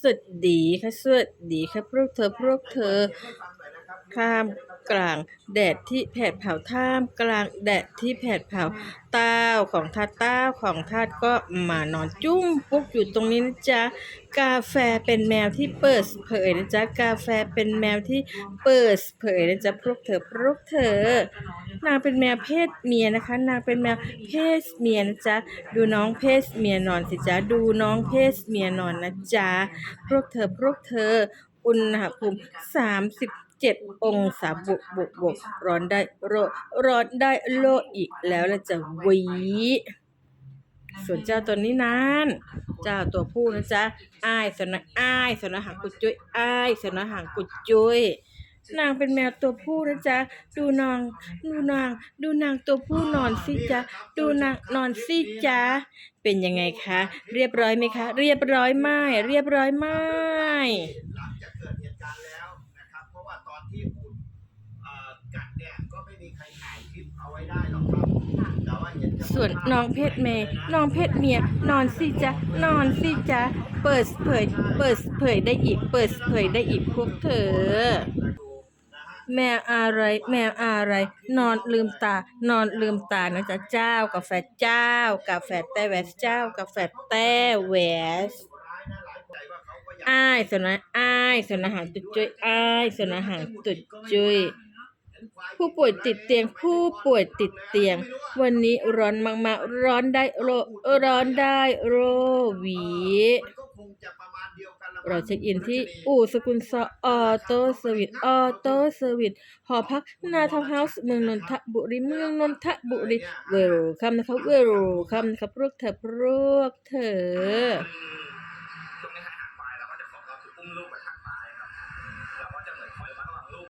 สวัสดีค่ะสวัสดีค่ะพวกเธอพวกเธอ ข้ามกลางแดดที่แผดเผาท่ามกลางแดดที่แผดเผาเต้าของทาเต้าของทาดก็มานอนจุ้มปุ๊กอยู่ตรงนี้นะจ๊ะกาแฟเป็นแมวที่เปิดเผยนะจ๊ะกาแฟเป็นแมวที่เปิดเผยนะจ๊ะพวกเธอพวกเธอนางเป็นแมวเพศเมียนะคะ นางเป็นแมวเพศเมียนะจ๊ะดูน้องเพศเมียนอนสิจ๊ะดูน้องเพศเมียนอนนะจ๊ะพวกเธอพวกเธออุณหภูมิสามสิบ เจ็ดองศาบวกบวกบวกร้อนได้โรร้อนได้โลอีกแล้วละจะหวี ส่วนเจ้าตัวนี้นั้นเจ้าตัวผู้นะจ๊ะอ้ายสนะอ้ายสนะหางกุดจุ้ยอ้ายสนะหางกุดจุ้ยนางเป็นแมวตัวผู้นะจ๊ะ ดูนาง ดูนาง ดูนางตัวผู้นอนสิจ๊ะ ดูนางนอนสิจ๊ะ เป็นยังไงคะ เรียบร้อยไหมคะ เรียบร้อยไหมเรียบร้อยไหมากเกิดเหตุการณ์แล้วนะครับ เพราะว่าตอนที่อุ่นเอ่อกัดเนี่ยก็ไม่มีใครถ่ายคลิปเอาไว้ได้หรอกครับแต่ว่าเห็นจะส่วนน้องเพศเมย์น้องเพศเมีย นอนสิจ๊ะ นอนสิจ๊ะ เปิดเผย เปิดเผยได้อีก เปิดเผยได้อีกพวกเธอ แมวอะไร แมวอะไร นอนลืมตา นอนลืมตานะจ๊ะเจ้ากาแฟเจ้ากาแฟแต้แวสเจ้ากาแฟแต้แวสอ้ายสนะอ้า ยสนะหางตุดจุยอ้ายสนะหางตุดจุยผู้ป่วยติดเตียงผู้ป่วยติดเตียง วันนี้ร้อนมากๆ ร้อนได้โรร้อนได้โรวีเราเช็คอินที่อู่สกุลซอออโต้เซอร์วิสออโต้เซอร์วิสหอพักนาทาวเฮาส์เมืองนนทบุรีเมืองนนทบุรีเวลคัมนะคะเวลคัมนะคะพวกเธอพวกเธอ puedo.